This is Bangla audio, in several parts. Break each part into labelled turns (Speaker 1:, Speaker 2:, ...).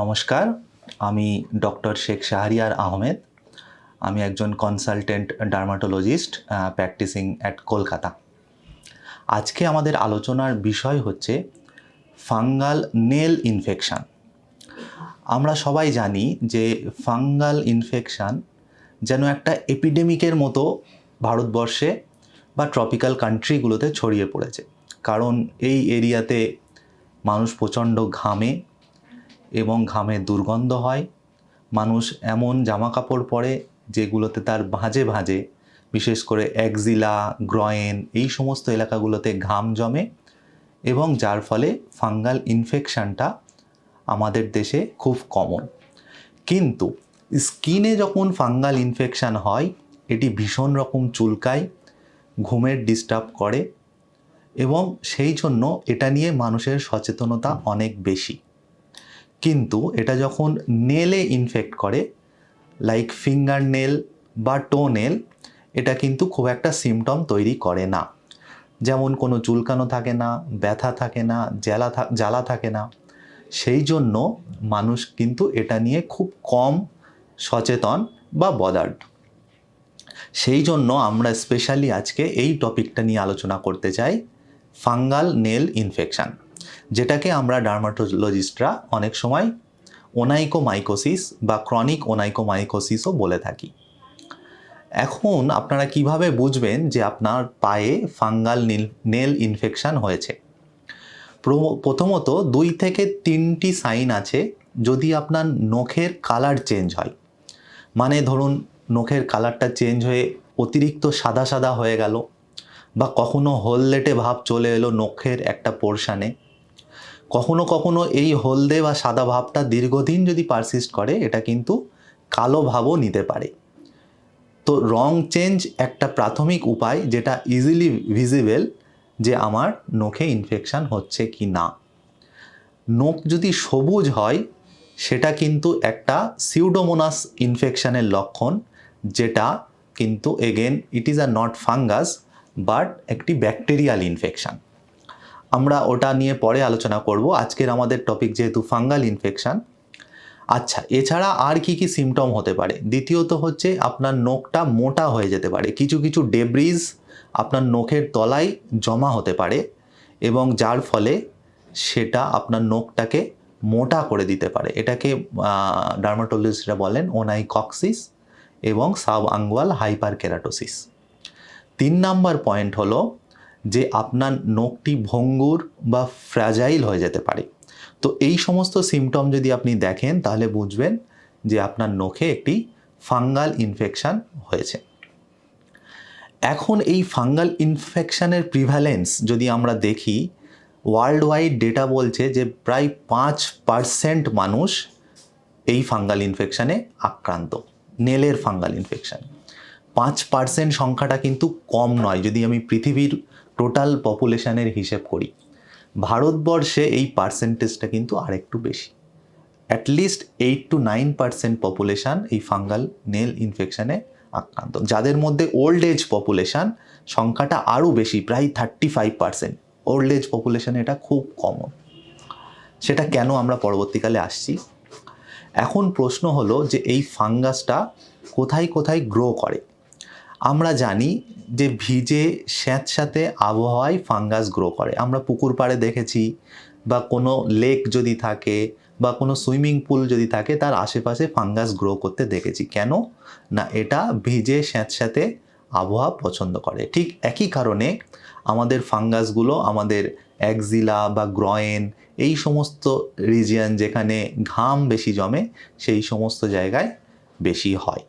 Speaker 1: নমস্কার, আমি ডক্টর শেখ শাহরিয়ার আহমেদ। আমি একজন consultant dermatologist practising at Kolkata. আজকে আমাদের আলোচনার বিষয় হচ্ছে ফাঙ্গাল নেল ইনফেকশান আমরা সবাই জানি যে ফাঙ্গাল ইনফেকশান যেন একটা এপিডেমিকের মতো ভারতবর্ষে বা ট্রপিক্যাল কান্ট্রিগুলোতে ছড়িয়ে পড়েছে। কারণ এই এরিয়াতে মানুষ প্রচণ্ড ঘামে এবং ঘামে দুর্গন্ধ হয়। মানুষ এমন জামা কাপড় পরে, যেগুলোতে তার ভাঁজে ভাঁজে, বিশেষ করে একজিলা, গ্রয়েন, এই সমস্ত এলাকাগুলোতে ঘাম জমে এবং যার ফলে ফাঙ্গাল ইনফেকশানটা আমাদের দেশে খুব কমন। কিন্তু স্কিনে যখন ফাঙ্গাল ইনফেকশান হয়, এটি ভীষণ রকম চুলকায়, ঘুমের ডিস্টার্ব করে এবং সেই জন্য এটা নিয়ে মানুষের সচেতনতা অনেক বেশি। কিন্তু এটা যখন নেলে ইনফেক্ট করে লাইক ফিঙ্গার নেল বা টো নেল এটা কিন্তু খুব একটা সিমটম তৈরি করে না। যেমন কোনো চুলকানো থাকে না, ব্যথা থাকে না, জ্বালা জ্বালা থাকে না। সেই জন্য মানুষ কিন্তু এটা নিয়ে খুব কম সচেতন বা বদার্ড সেই জন্য আমরা স্পেশালি আজকে এই টপিকটা নিয়ে আলোচনা করতে চাই ফাঙ্গাল নেল ইনফেকশান যেটাকে আমরা ডার্মাটোলজিস্টরা অনেক সময় ওনাইকোমাইকোসিস বা ক্রনিক ওনাইকোমাইকোসিসও বলে থাকি। এখন আপনারা কীভাবে বুঝবেন যে আপনার পায়ে ফাঙ্গাল নীল, নেল ইনফেকশান হয়েছে? প্র- প্রথমত দুই থেকে তিনটি সাইন আছে যদি আপনার নখের কালার চেঞ্জ হয়। মানে ধরুন নখের কালারটা চেঞ্জ হয়ে অতিরিক্ত সাদা সাদা হয়ে গেল বা কখনো হলদেটে ভাব চলে এলো নখের একটা পোর্শানে। কখনো কখনো এই হলদে বা সাদা ভাবটা দীর্ঘদিন যদি পারসিস্ট করে, এটা কিন্তু কালো ভাবও নিতে পারে। তো রং চেঞ্জ একটা প্রাথমিক উপায় যেটা ইজিলি ভিজিবল যে আমার নখে ইনফেকশান হচ্ছে কি না। নখ যদি সবুজ হয়, সেটা কিন্তু একটা সিউডোমোনাস ইনফেকশানের লক্ষণ, যেটা কিন্তু again it is a not fungus but একটি ব্যাকটেরিয়াল ইনফেকশান আমরা ওটা নিয়ে পরে আলোচনা করব। আজকের আমাদের টপিক যেহেতু ফাঙ্গাল ইনফেকশান আচ্ছা এছাড়া আর কি কি সিমটম হতে পারে? দ্বিতীয়ত হচ্ছে আপনার নখটা মোটা হয়ে যেতে পারে। কিছু কিছু ডেব্রিজ আপনার নখের তলায় জমা হতে পারে এবং যার ফলে সেটা আপনার নখটাকে মোটা করে দিতে পারে। এটাকে ডার্মাটোলজিস্টরা বলেন ওনাই ওনাইকক্সিস এবং সাব আঙ্গুয়াল হাইপার কেরাটোসিস তিন নাম্বার পয়েন্ট হলো যে আপনার নখটি ভঙ্গুর বা ফ্র্যাজাইল হয়ে যেতে পারে। তো এই সমস্ত সিমটম যদি আপনি দেখেন, তাহলে বুঝবেন যে আপনার নখে একটি ফাঙ্গাল ইনফেকশান হয়েছে। এখন এই ফাঙ্গাল ইনফেকশানের প্রিভ্যালেন্স যদি আমরা দেখি ওয়ার্ল্ড ওয়াইড ডেটা বলছে যে প্রায় পাঁচ পার্সেন্ট মানুষ এই ফাঙ্গাল ইনফেকশানে আক্রান্ত, নেলের ফাঙ্গাল ইনফেকশান পাঁচ পার্সেন্ট সংখ্যাটা কিন্তু কম নয়। যদি আমি পৃথিবীর টোটাল পপুলেশানের হিসেব করি। ভারতবর্ষে এই পার্সেন্টেজটা কিন্তু আরেকটু বেশি। At least eight to nine percent population এই ফাঙ্গাল নেল ইনফেকশানে আক্রান্ত। যাদের মধ্যে ওল্ড এজ পপুলেশান সংখ্যাটা আরও বেশি, প্রায় thirty five percent old age পপুলেশানে এটা খুব কমন সেটা কেন আমরা পরবর্তীকালে আসছি? এখন প্রশ্ন হলো যে এই ফাঙ্গাসটা কোথায় কোথায় গ্রো করে? আমরা জানি যে ভিজে স্যাঁতস্যাঁতে আবহাওয়ায় ফাঙ্গাস গ্রো করে। আমরা পুকুর পাড়ে দেখেছি বা কোনো লেক যদি থাকে বা কোনো সুইমিং পুল যদি থাকে, তার আশেপাশে ফাঙ্গাস গ্রো করতে দেখেছি। কেন? না, এটা ভিজে স্যাঁতস্যাঁতে আবহাওয়া পছন্দ করে। ঠিক একই কারণে আমাদের ফাঙ্গাসগুলো, আমাদের একজিলা বা গ্রয়েন, এই সমস্ত রিজিয়ান যেখানে ঘাম বেশি জমে, সেই সমস্ত জায়গায় বেশি হয়।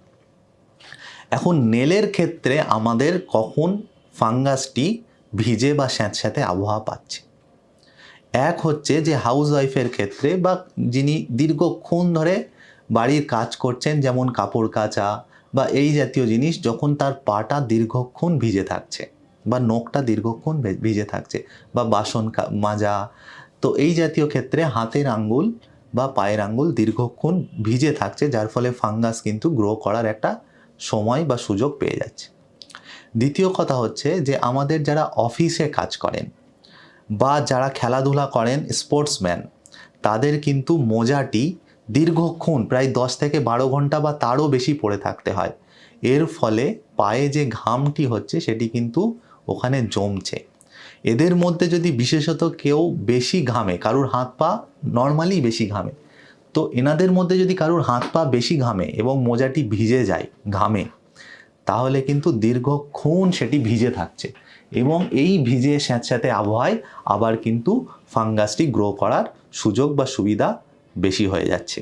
Speaker 1: এখন নেলের ক্ষেত্রে আমাদের কখন ফাঙ্গাসটি ভিজে বা স্যাঁতস্যাঁতে আবহাওয়া পাচ্ছে? এক হচ্ছে যে হাউস ওয়াইফের ক্ষেত্রে বা যিনি দীর্ঘক্ষণ ধরে বাড়ির কাজ করছেন, যেমন কাপড় কাচা বা এই জাতীয় জিনিস, যখন তার পাটা দীর্ঘক্ষণ ভিজে থাকছে বা নখটা দীর্ঘক্ষণ ভিজে থাকছে বা বাসন মাজা, তো এই জাতীয় ক্ষেত্রে হাতের আঙ্গুল বা পায়ের আঙ্গুল দীর্ঘক্ষণ ভিজে থাকছে, যার ফলে ফাঙ্গাস কিন্তু গ্রো করার একটা সময় বা সুযোগ পেয়ে যাচ্ছে। দ্বিতীয় কথা হচ্ছে যে আমাদের যারা অফিসে কাজ করেন বা যারা খেলাধুলা করেন স্পোর্টসম্যান তাদের কিন্তু মোজাটি দীর্ঘক্ষণ, প্রায় দশ থেকে বারো ঘণ্টা বা তারও বেশি পড়ে থাকতে হয়। এর ফলে পায়ে যে ঘামটি হচ্ছে, সেটি কিন্তু ওখানে জমছে। এদের মধ্যে যদি বিশেষত কেউ বেশি ঘামে, কারুর হাত পা নর্মালি বেশি ঘামে তো এনাদের মধ্যে যদি কারুর হাত পা বেশি ঘামে এবং মোজাটি ভিজে যায়, ঘামে, তাহলে কিন্তু দীর্ঘক্ষণ সেটি ভিজে থাকছে এবং এই ভিজে স্যাঁতস্যাঁতে আবহাওয়ায় আবার কিন্তু ফাঙ্গাসটি গ্রো করার সুযোগ বা সুবিধা বেশি হয়ে যাচ্ছে।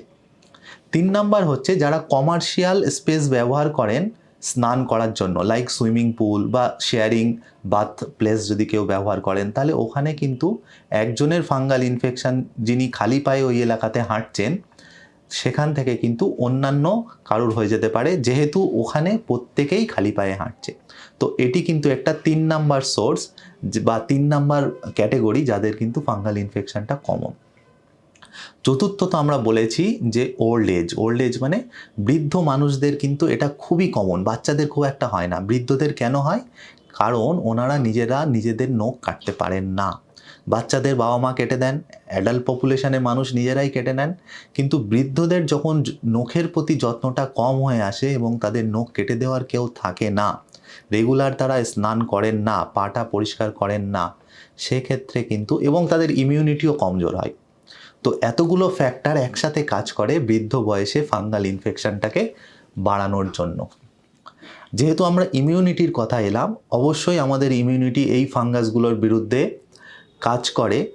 Speaker 1: তিন নাম্বার হচ্ছে যারা কমার্শিয়াল স্পেস ব্যবহার করেন স্নান করার জন্য লাইক সুইমিং পুল বা শেয়ারিং বাথ প্লেস যদি কেউ ব্যবহার করেন, তাহলে ওখানে কিন্তু একজনের ফাঙ্গাল ইনফেকশন যিনি খালি পায়ে ওই এলাকাতে হাঁটছেন, সেখান থেকে কিন্তু অন্যান্য কারুর হয়ে যেতে পারে, যেহেতু ওখানে প্রত্যেকেই খালি পায়ে হাঁটছে। তো এটি কিন্তু একটা তিন নাম্বার সোর্স বা তিন নাম্বার ক্যাটেগরি যাদের কিন্তু ফাঙ্গাল ইনফেকশানটা কমন চতুর্থত আমরা বলেছি যে ওল্ড এজ ওল্ড এজ মানে বৃদ্ধ মানুষদের কিন্তু এটা খুবই কমন বাচ্চাদের খুব একটা হয় না। বৃদ্ধদের কেন হয়? কারণ ওনারা নিজেরা নিজেদের নখ কাটতে পারেন না। বাচ্চাদের বাবা মা কেটে দেন অ্যাডাল্ট পপুলেশনের মানুষ নিজেরাই কেটে নেন। কিন্তু বৃদ্ধদের যখন নখের প্রতি যত্নটা কম হয়ে আসে এবং তাদের নখ কেটে দেওয়ার কেউ থাকে না রেগুলার তারা স্নান করেন না, পাটা পরিষ্কার করেন না, সেক্ষেত্রে কিন্তু এবং তাদের ইমিউনিটিও কমজোর হয়। তো এতগুলো ফ্যাক্টর একসাথে কাজ করে বৃদ্ধ বয়সে ফাঙ্গাল ইনফেকশনটাকে বাড়ানোর জন্য। যেহেতু আমরা ইমিউনিটির কথা এলাম, অবশ্যই আমাদের ইমিউনিটি এই ফাঙ্গাসগুলোর বিরুদ্ধে কাজ করে।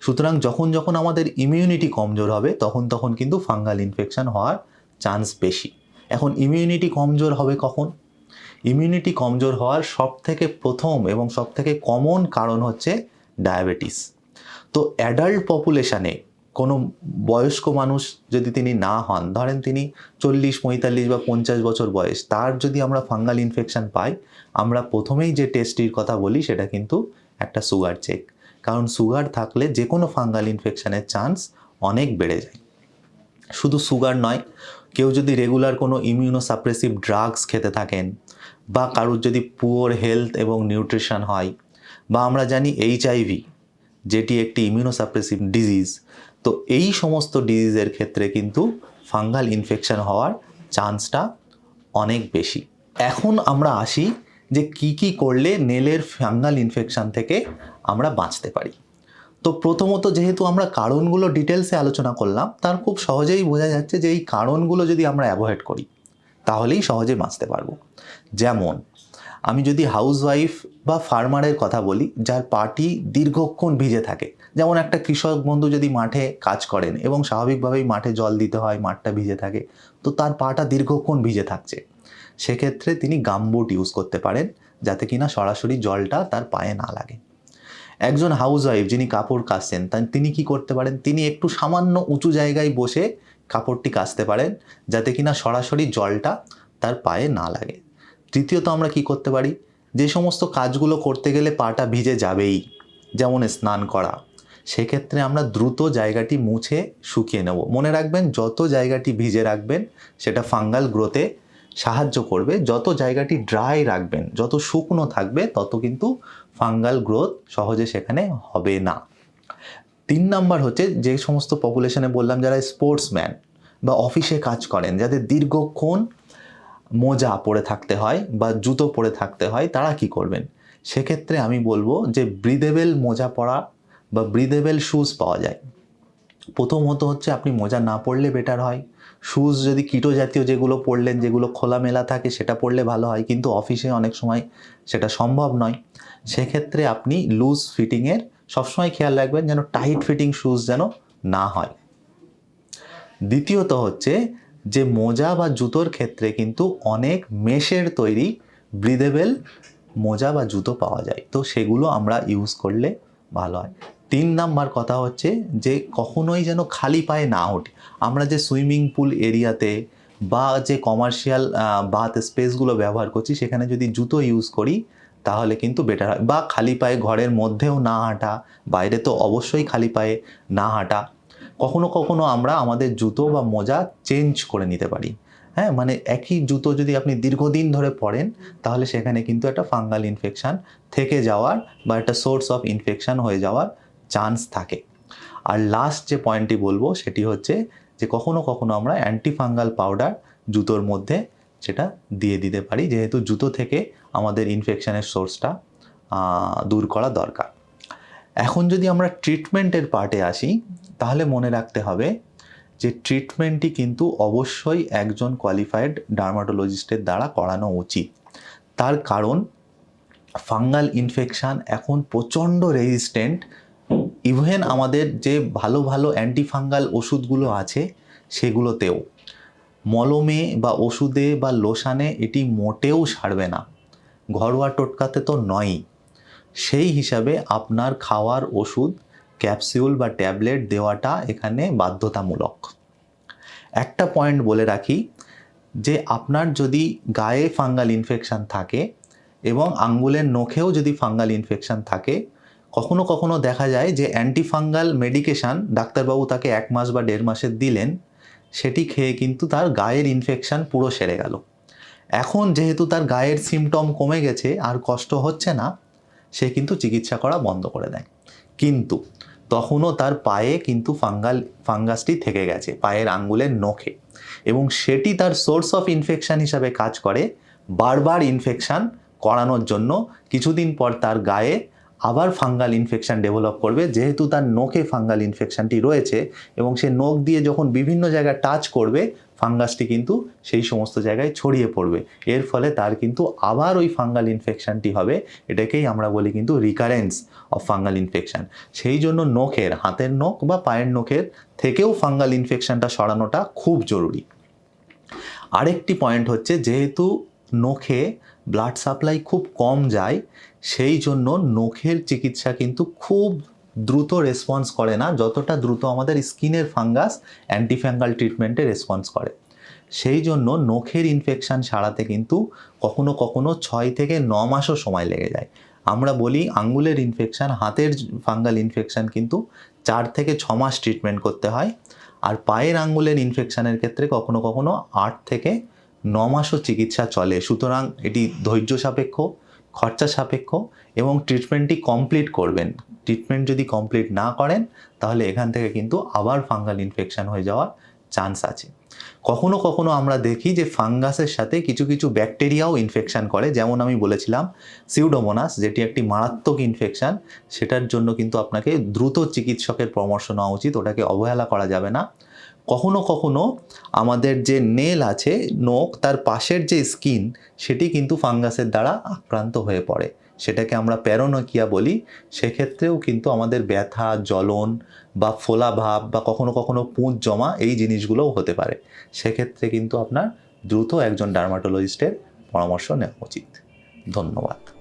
Speaker 1: সুতরাং যখন যখন আমাদের ইমিউনিটি কমজোর হবে, তখন তখন কিন্তু ফাঙ্গাল ইনফেকশন হওয়ার চান্স বেশি। এখন ইমিউনিটি কমজোর হবে কখন? ইমিউনিটি কমজোর হওয়ার সব থেকে প্রথম এবং সব থেকে কমন কারণ হচ্ছে ডায়াবেটিস তো অ্যাডাল্ট পপুলেশানে কোনো বয়স্ক মানুষ যদি তিনি না হন, ধরেন তিনি চল্লিশ, পঁয়তাল্লিশ বা পঞ্চাশ বছর বয়স, তার যদি আমরা ফাঙ্গাল ইনফেকশন পাই, আমরা প্রথমেই যে টেস্টটির কথা বলি সেটা কিন্তু একটা সুগার চেক কারণ সুগার থাকলে যে কোনো ফাঙ্গাল ইনফেকশানের চান্স অনেক বেড়ে যায়। শুধু সুগার নয়, কেউ যদি রেগুলার কোনো ইমিউনোসাপ্রেসিভ ড্রাগস খেতে থাকেন বা কারোর যদি পুয়ার হেলথ এবং নিউট্রিশন হয়, বা আমরা জানি এইচআইভি যেটি একটি ইমিউনোসাপ্রেসিভ ডিজিজ তো এই সমস্ত ডিজিজের ক্ষেত্রে কিন্তু ফাঙ্গাল ইনফেকশন হওয়ার চান্সটা অনেক বেশি। এখন আমরা আসি যে কি কি করলে নেলের ফাঙ্গাল ইনফেকশন থেকে আমরা বাঁচতে পারি। তো প্রথমত যেহেতু আমরা কারণগুলো ডিটেলসে আলোচনা করলাম, তার খুব সহজেই বোঝা যাচ্ছে যে এই কারণগুলো যদি আমরা অ্যাভয়েড করি, তাহলেই সহজে বাঁচতে পারব। যেমন আমি যদি হাউসওয়াইফ বা ফার্মারের কথা বলি, যার পাটি দীর্ঘক্ষণ ভিজে থাকে, যেমন একটা কৃষক বন্ধু যদি মাঠে কাজ করেন এবং স্বাভাবিকভাবেই মাঠে জল দিতে হয়, মাঠটা ভিজে থাকে, তো তার পাটা দীর্ঘক্ষণ ভিজে থাকছে। সেক্ষেত্রে তিনি গামবুট ইউজ করতে পারেন, যাতে কিনা সরাসরি জলটা তার পায়ে না লাগে। একজন হাউসওয়াইফ যিনি কাপড় কাচছেন তিনি কি করতে পারেন? তিনি একটু সামান্য উঁচু জায়গায় বসে কাপড়টি কাচতে পারেন, যাতে কিনা সরাসরি জলটা তার পায়ে না লাগে। তৃতীয়ত আমরা কি করতে পারি? যে সমস্ত কাজগুলো করতে গেলে পাটা ভিজে যাবেই, যেমন স্নান করা। সেক্ষেত্রে আমরা দ্রুত জায়গাটি মুছে শুকিয়ে নেব। মনে রাখবেন, যত জায়গাটি ভিজে রাখবেন, সেটা ফাঙ্গাল গ্রোথে সাহায্য করবে। যত জায়গাটি ড্রাই রাখবেন, যত শুকনো থাকবে, তত কিন্তু ফাঙ্গাল গ্রোথ সহজে সেখানে হবে না। তিন নাম্বার হচ্ছে, যে সমস্ত পপুলেশনে বললাম, যারা স্পোর্টসম্যান বা অফিসে কাজ করেন, যাদের দীর্ঘক্ষণ মোজা পরে থাকতে হয় বা জুতো পরে থাকতে হয়, তারা কি করবেন? সেক্ষেত্রে আমি বলব যে ব্রিদেবেল মোজা পরা বা ব্রিদেবেল শুজ পাওয়া যায়। প্রথমত হচ্ছে আপনি মোজা না পরলে বেটার হয়। শুজ যদি কিটো জাতীয় যেগুলো পরলেন, যেগুলো খোলামেলা থাকে, সেটা পরলে ভালো হয়। কিন্তু অফিসে অনেক সময় সেটা সম্ভব নয়। সেক্ষেত্রে আপনি লুজ ফিটিংয়ের সবসময় খেয়াল রাখবেন যেন টাইট ফিটিং শুজ যেন না হয়। দ্বিতীয়ত হচ্ছে যে মোজা বা জুতোর ক্ষেত্রে কিন্তু অনেক মেশের তৈরি ব্রিদেবেল মোজা বা জুতো পাওয়া যায়। তো সেগুলো আমরা ইউজ করলে ভালো হয়। তিন নাম্বার কথা হচ্ছে যে কখনোই যেন খালি পায়ে না ওঠে। আমরা যে সুইমিং পুল এরিয়াতে বা যে কমার্শিয়াল বাথ স্পেসগুলো ব্যবহার করছি, সেখানে যদি জুতো ইউজ করি, তাহলে কিন্তু বেটার হয়। বা খালি পায়ে ঘরের মধ্যেও না হাঁটা, বাইরে তো অবশ্যই খালি পায়ে না হাঁটা। কখনো কখনো আমরা আমাদের জুতো বা মোজা চেঞ্জ করে নিতে পারি। হ্যাঁ মানে একই জুতো যদি আপনি দীর্ঘদিন ধরে পরেন, তাহলে সেখানে কিন্তু একটা ফাঙ্গাল ইনফেকশান থেকে যাওয়ার বা একটা সোর্স অফ ইনফেকশান হয়ে যাওয়ার চান্স থাকে। আর লাস্ট যে পয়েন্টটি বলব, সেটি হচ্ছে যে কখনো কখনো আমরা অ্যান্টিফাঙ্গাল পাউডার জুতোর মধ্যে সেটা দিয়ে দিতে পারি, যেহেতু জুতো থেকে আমাদের ইনফেকশানের সোর্সটা দূর করা দরকার। এখন যদি আমরা ট্রিটমেন্টের পার্টে আসি তাহলে মনে রাখতে হবে যে ট্রিটমেন্টটি কিন্তু অবশ্যই একজন কোয়ালিফাইড ডার্মাটোলজিস্টের দ্বারা করানো উচিত। তার কারণ ফাঙ্গাল ইনফেকশান এখন প্রচণ্ড রেজিস্ট্যান্ট ইভেন আমাদের যে ভালো ভালো অ্যান্টিফাঙ্গাল ওষুধগুলো আছে, সেগুলোতেও। মলমে বা ওষুধে বা লোশানে এটি মোটেও সারবে না। ঘরোয়া টোটকাতে তো নয়ই। সেই হিসাবে আপনার খাওয়ার ওষুধ ক্যাপসিউল বা ট্যাবলেট দেওয়াটা এখানে বাধ্যতামূলক। একটা পয়েন্ট বলে রাখি যে আপনার যদি গায়ে ফাঙ্গাল ইনফেকশান থাকে এবং আঙ্গুলের নখেও যদি ফাঙ্গাল ইনফেকশান থাকে, কখনো কখনো দেখা যায় যে অ্যান্টিফাঙ্গাল মেডিকেশান ডাক্তারবাবু তাকে এক মাস বা দেড় মাসের দিলেন, সেটি খেয়ে কিন্তু তার গায়ের ইনফেকশান পুরো সেরে গেল। এখন যেহেতু তার গায়ের সিমটম কমে গেছে, আর কষ্ট হচ্ছে না, সে কিন্তু চিকিৎসা করা বন্ধ করে দেয়। কিন্তু তখনও তার পায়ে কিন্তু ফাঙ্গাল, ফাঙ্গাসটি থেকে গেছে, পায়ের আঙ্গুলের নখে। এবং সেটি তার সোর্স অফ ইনফেকশান হিসাবে কাজ করে, বারবার ইনফেকশান করানোর জন্য। কিছুদিন পর তার গায়ে আবার ফাঙ্গাল ইনফেকশান ডেভেলপ করবে, যেহেতু তার নখে ফাঙ্গাল ইনফেকশানটি রয়েছে এবং সে নখ দিয়ে যখন বিভিন্ন জায়গায় টাচ করবে ফাঙ্গাসটি কিন্তু সেই সমস্ত জায়গায় ছড়িয়ে পড়বে। এর ফলে তার কিন্তু আবার ওই ফাঙ্গাল ইনফেকশানটি হবে, এটাকেই আমরা বলি কিন্তু রিকারেন্স অফ ফাঙ্গাল ইনফেকশান। সেই জন্য নখের, হাতের নখ বা পায়ের নখের থেকেও ফাঙ্গাল ইনফেকশানটা সরানোটা খুব জরুরি। আরেকটি পয়েন্ট হচ্ছে যেহেতু নখে ব্লাড সাপ্লাই খুব কম যায়, সেই জন্য নখের চিকিৎসা কিন্তু খুব দ্রুত রেসপন্স করে না, যতটা দ্রুত আমাদের স্কিনের ফাঙ্গাস অ্যান্টিফ্যাঙ্গাল ট্রিটমেন্টে রেসপন্স করে। সেই জন্য নখের ইনফেকশান সারাতে কিন্তু কখনো কখনো ছয় থেকে ন মাসও সময় লেগে যায়। আমরা বলি আঙ্গুলের ইনফেকশান হাতের ফাঙ্গাল ইনফেকশান কিন্তু চার থেকে ছ মাস ট্রিটমেন্ট করতে হয়। আর পায়ের আঙ্গুলের ইনফেকশানের ক্ষেত্রে কখনো কখনো আট থেকে ন মাসও চিকিৎসা চলে। সুতরাং এটি ধৈর্য সাপেক্ষ। খরচা সাপেক্ষ এবং ট্রিটমেন্টটি কমপ্লিট করবেন। ট্রিটমেন্ট যদি কমপ্লিট না করেন, তাহলে এখান থেকে কিন্তু আবার ফাঙ্গাল ইনফেকশন হয়ে যাওয়ার চান্স আছে। কখনো কখনো আমরা দেখি যে ফাঙ্গাসের সাথে কিছু কিছু ব্যাকটেরিয়াও ইনফেকশন করে, যেমন আমি বলেছিলাম সিউডোমোনাস যেটি একটি মারাত্মক ইনফেকশান সেটার জন্য কিন্তু আপনাকে দ্রুত চিকিৎসকের পরামর্শ নেওয়া উচিত, ওটাকে অবহেলা করা যাবে না। কখনো কখনো আমাদের যে নেল আছে, নখ, তার পাশের যে স্কিন, সেটি কিন্তু ফাঙ্গাসের দ্বারা আক্রান্ত হয়ে পড়ে। সেটাকে আমরা প্যারোনোকিয়া বলি। সেক্ষেত্রেও কিন্তু আমাদের ব্যথা, জ্বলন বা ফোলা ভাব বা কখনো কখনো পুঁজ জমা এই জিনিসগুলোও হতে পারে। সেক্ষেত্রে কিন্তু আপনার দ্রুত একজন ডার্মাটোলজিস্টের পরামর্শ নেওয়া উচিত। ধন্যবাদ।